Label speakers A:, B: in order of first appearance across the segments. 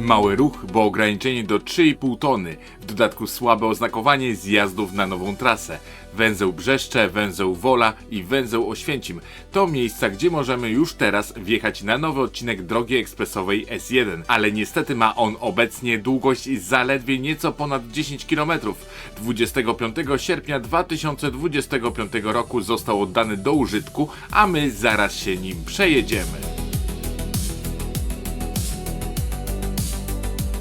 A: Mały ruch, bo ograniczenie do 3,5 tony. W dodatku słabe oznakowanie zjazdów na nową trasę. Węzeł Brzeszcze, węzeł Wola i węzeł Oświęcim to miejsca, gdzie możemy już teraz wjechać na nowy odcinek drogi ekspresowej S1, ale niestety ma on obecnie długość zaledwie nieco ponad 10 km. 25 sierpnia 2025 roku został oddany do użytku, a my zaraz się nim przejedziemy.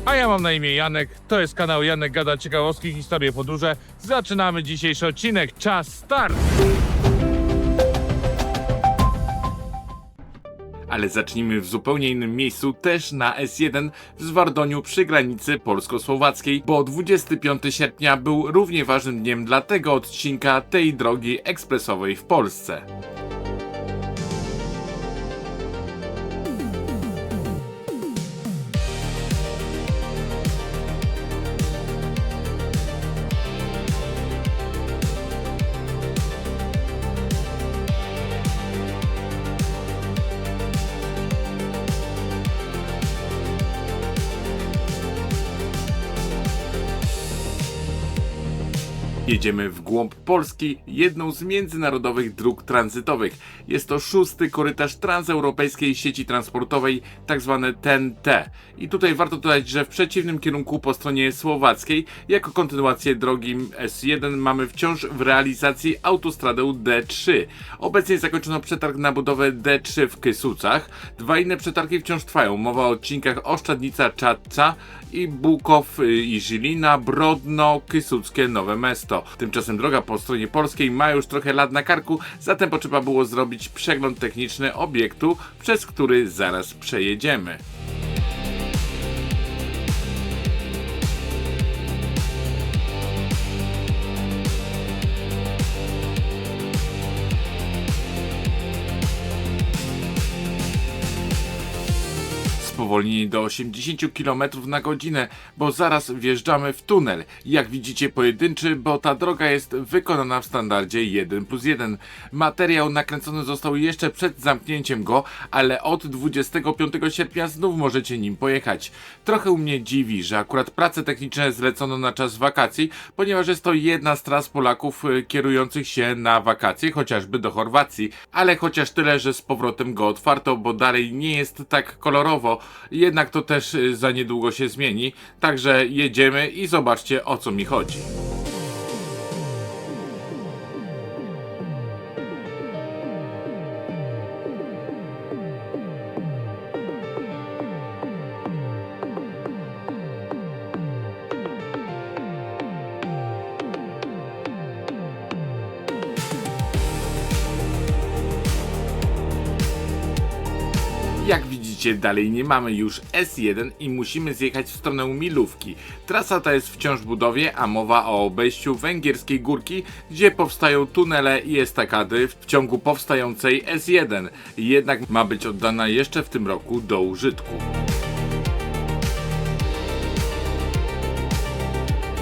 B: A ja mam na imię Janek, to jest kanał Janek Gada Ciekawostki, Historie, Podróże. Zaczynamy dzisiejszy odcinek, czas start!
A: Ale zacznijmy w zupełnie innym miejscu, też na S1 w Zwardoniu przy granicy polsko-słowackiej, bo 25 sierpnia był równie ważnym dniem dla tego odcinka tej drogi ekspresowej w Polsce. Jedziemy w głąb Polski, jedną z międzynarodowych dróg tranzytowych. Jest to szósty korytarz transeuropejskiej sieci transportowej, tzw. TEN-T. I tutaj warto dodać, że w przeciwnym kierunku po stronie słowackiej, jako kontynuację drogi S1 mamy wciąż w realizacji autostradę D3. Obecnie zakończono przetarg na budowę D3 w Kysucach. Dwa inne przetargi wciąż trwają. Mowa o odcinkach Oszczadnica-Czadca i Bukow y, i Żilina, Brodno, Kysuckie, Nowe Mesto. Tymczasem droga po stronie polskiej ma już trochę lat na karku, zatem potrzeba było zrobić przegląd techniczny obiektu, przez który zaraz przejedziemy. Spowolnieni do 80 km na godzinę, bo zaraz wjeżdżamy w tunel. Jak widzicie pojedynczy, bo ta droga jest wykonana w standardzie 1 plus 1. Materiał nakręcony został jeszcze przed zamknięciem go, ale od 25 sierpnia znów możecie nim pojechać. Trochę mnie dziwi, że akurat prace techniczne zlecono na czas wakacji, ponieważ jest to jedna z tras Polaków y, kierujących się na wakacje, chociażby do Chorwacji, ale chociaż tyle, że z powrotem go otwarto, bo dalej nie jest tak kolorowo, jednak to też y, za niedługo się zmieni, także jedziemy i zobaczcie o co mi chodzi. Widzicie, dalej nie mamy już S1 i musimy zjechać w stronę Milówki. Trasa ta jest wciąż w budowie, a mowa o obejściu Węgierskiej Górki, gdzie powstają tunele i estakady w ciągu powstającej S1. Jednak ma być oddana jeszcze w tym roku do użytku.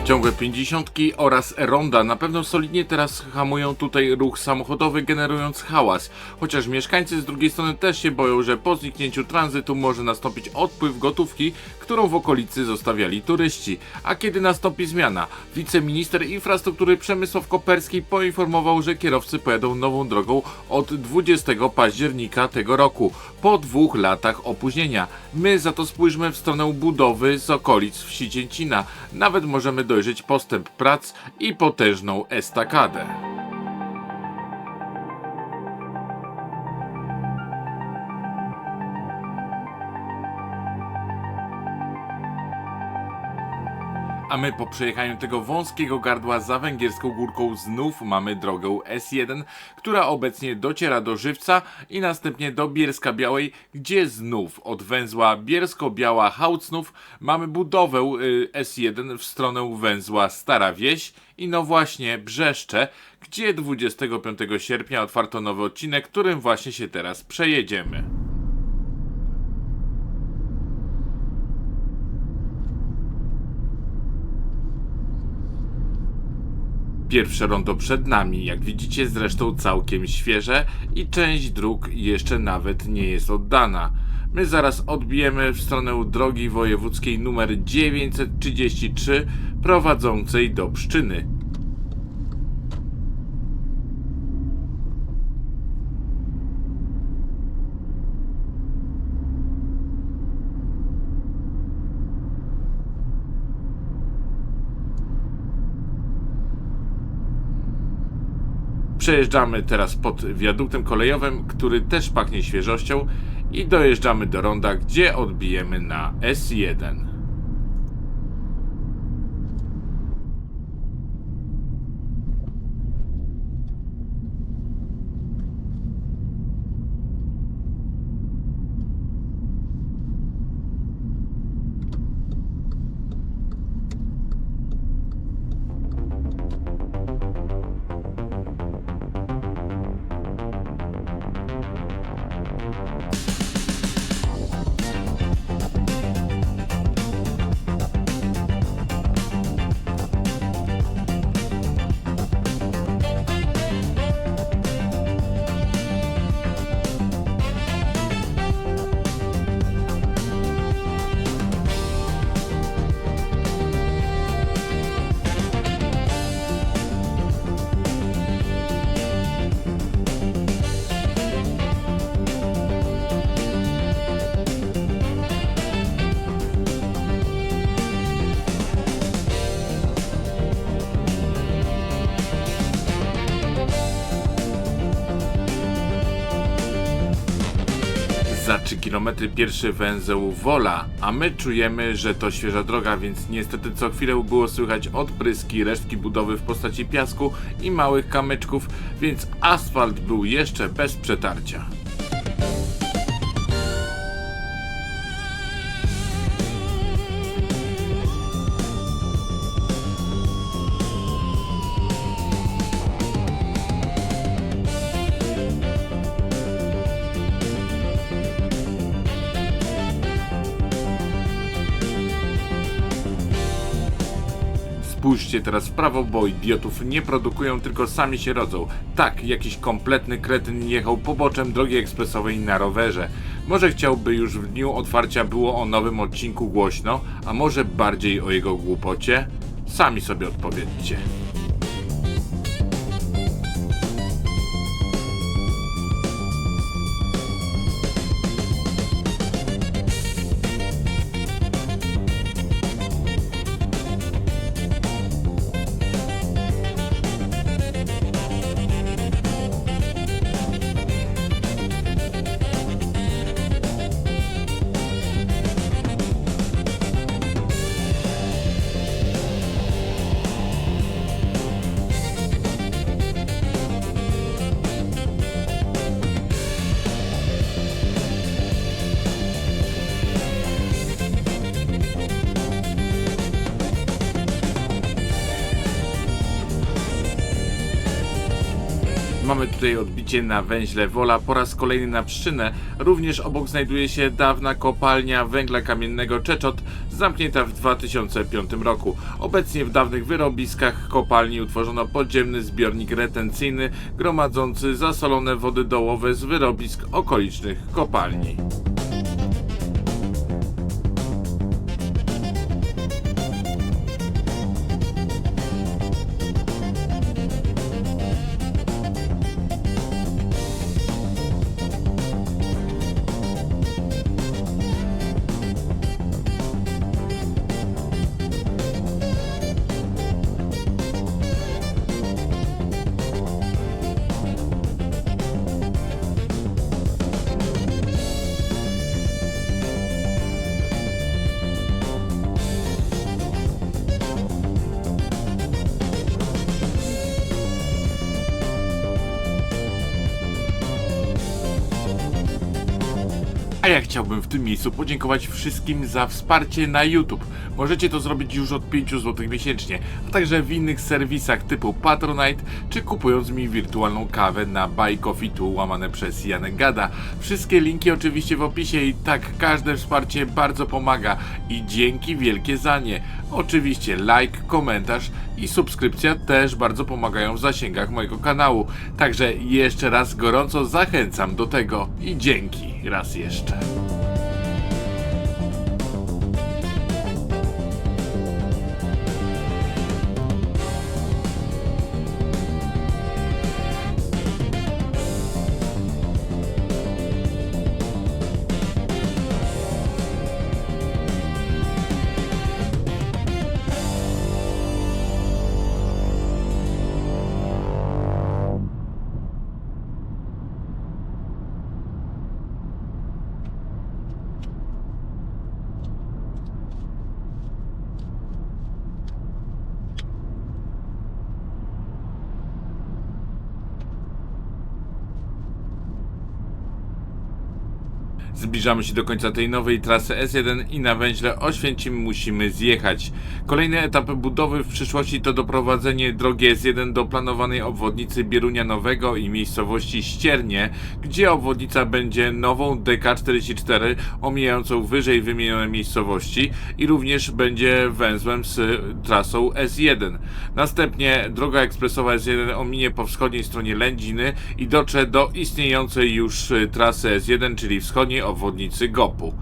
A: Ciągłe 50 oraz ronda na pewno solidnie teraz hamują tutaj ruch samochodowy, generując hałas. Chociaż mieszkańcy z drugiej strony też się boją, że po zniknięciu tranzytu może nastąpić odpływ gotówki, którą w okolicy zostawiali turyści. A kiedy nastąpi zmiana? Wiceminister infrastruktury Przemysław Koperski poinformował, że kierowcy pojadą nową drogą od 20 października tego roku, po dwóch latach opóźnienia. My za to spójrzmy w stronę budowy z okolic wsi Cięcina. Nawet możemy dojrzeć postęp prac i potężną estakadę. My po przejechaniu tego wąskiego gardła za węgierską górką znów mamy drogę S1, która obecnie dociera do Żywca i następnie do Bielska Białej, gdzie znów od węzła Bielsko-Biała Hałcnów mamy budowę y, S1 w stronę węzła Stara Wieś i no właśnie Brzeszcze, gdzie 25 sierpnia otwarto nowy odcinek, którym właśnie się teraz przejedziemy. Pierwsze rondo przed nami, jak widzicie zresztą całkiem świeże i część dróg jeszcze nawet nie jest oddana. My zaraz odbijemy w stronę drogi wojewódzkiej numer 933 prowadzącej do Pszczyny. Przejeżdżamy teraz pod wiaduktem kolejowym, który też pachnie świeżością i dojeżdżamy do ronda, gdzie odbijemy na S1. Km pierwszy węzeł Wola, a my czujemy, że to świeża droga, więc niestety co chwilę było słychać odpryski, resztki budowy w postaci piasku i małych kamyczków, więc asfalt był jeszcze bez przetarcia. Spójrzcie teraz w prawo, bo idiotów nie produkują, tylko sami się rodzą. Tak, jakiś kompletny kretyn jechał poboczem drogi ekspresowej na rowerze. Może chciałby już w dniu otwarcia było o nowym odcinku głośno, a może bardziej o jego głupocie? Sami sobie odpowiedzcie. Mamy tutaj odbicie na węźle Wola po raz kolejny na Pszczynę. Również obok znajduje się dawna kopalnia węgla kamiennego Czeczot, zamknięta w 2005 roku. Obecnie w dawnych wyrobiskach kopalni utworzono podziemny zbiornik retencyjny gromadzący zasolone wody dołowe z wyrobisk okolicznych kopalni. Ja chciałbym w tym miejscu podziękować wszystkim za wsparcie na YouTube. Możecie to zrobić już od 5 zł miesięcznie, a także w innych serwisach typu Patronite, czy kupując mi wirtualną kawę na Buy Coffee tu łamane przez Janek Gada. Wszystkie linki oczywiście w opisie i tak każde wsparcie bardzo pomaga i dzięki wielkie za nie. Oczywiście like, komentarz i subskrypcja też bardzo pomagają w zasięgach mojego kanału. Także jeszcze raz gorąco zachęcam do tego i dzięki raz Zbliżamy się do końca tej nowej trasy S1 i na węźle Oświęcim musimy zjechać. Kolejny etap budowy w przyszłości to doprowadzenie drogi S1 do planowanej obwodnicy Bierunia Nowego i miejscowości Ściernie, gdzie obwodnica będzie nową DK44 omijającą wyżej wymienione miejscowości i również będzie węzłem z trasą S1. Następnie droga ekspresowa S1 ominie po wschodniej stronie Lędziny i dotrze do istniejącej już trasy S1, czyli wschodniej obwodnicy Gopu.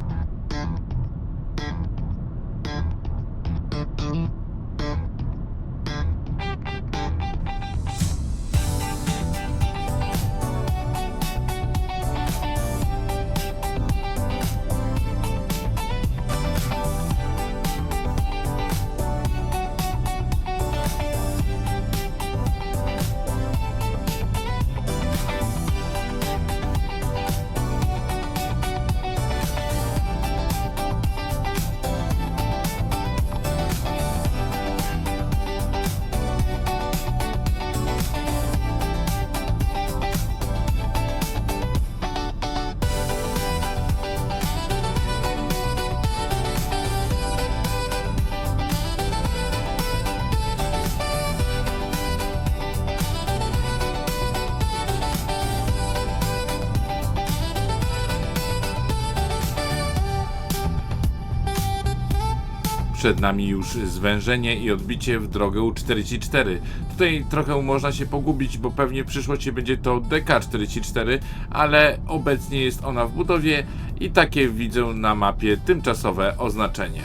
A: Przed nami już zwężenie i odbicie w drogę U44. Tutaj trochę można się pogubić, bo pewnie w przyszłości będzie to DK44, ale obecnie jest ona w budowie i takie widzę na mapie tymczasowe oznaczenie.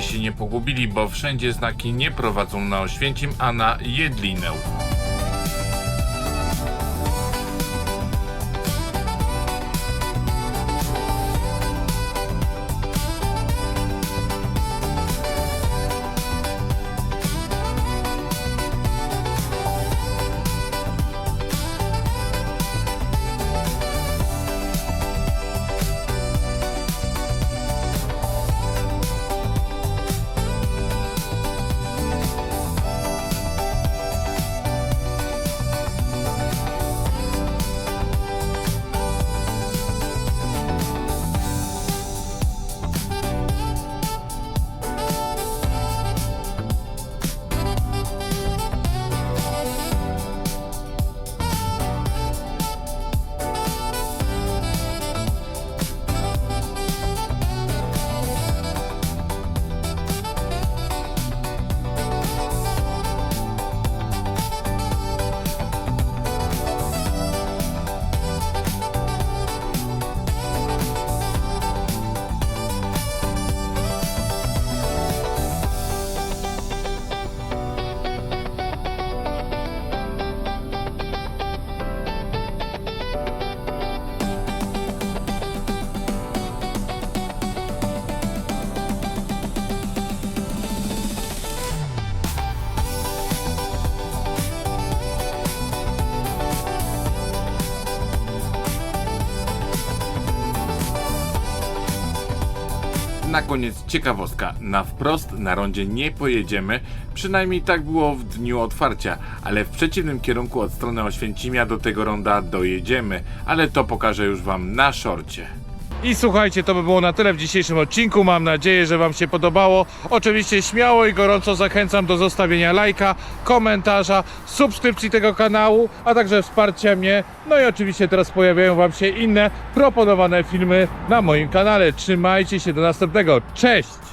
A: Się nie pogubili, bo wszędzie znaki nie prowadzą na Oświęcim, a na Jedlinę. Na koniec ciekawostka. Na wprost na rondzie nie pojedziemy, przynajmniej tak było w dniu otwarcia, ale w przeciwnym kierunku od strony Oświęcimia do tego ronda dojedziemy, ale to pokażę już wam na szorcie.
B: I słuchajcie, to by było na tyle w dzisiejszym odcinku. Mam nadzieję, że Wam się podobało. Oczywiście śmiało i gorąco zachęcam do zostawienia lajka, komentarza, subskrypcji tego kanału, a także wsparcia mnie. No i oczywiście teraz pojawiają Wam się inne proponowane filmy na moim kanale. Trzymajcie się do następnego. Cześć!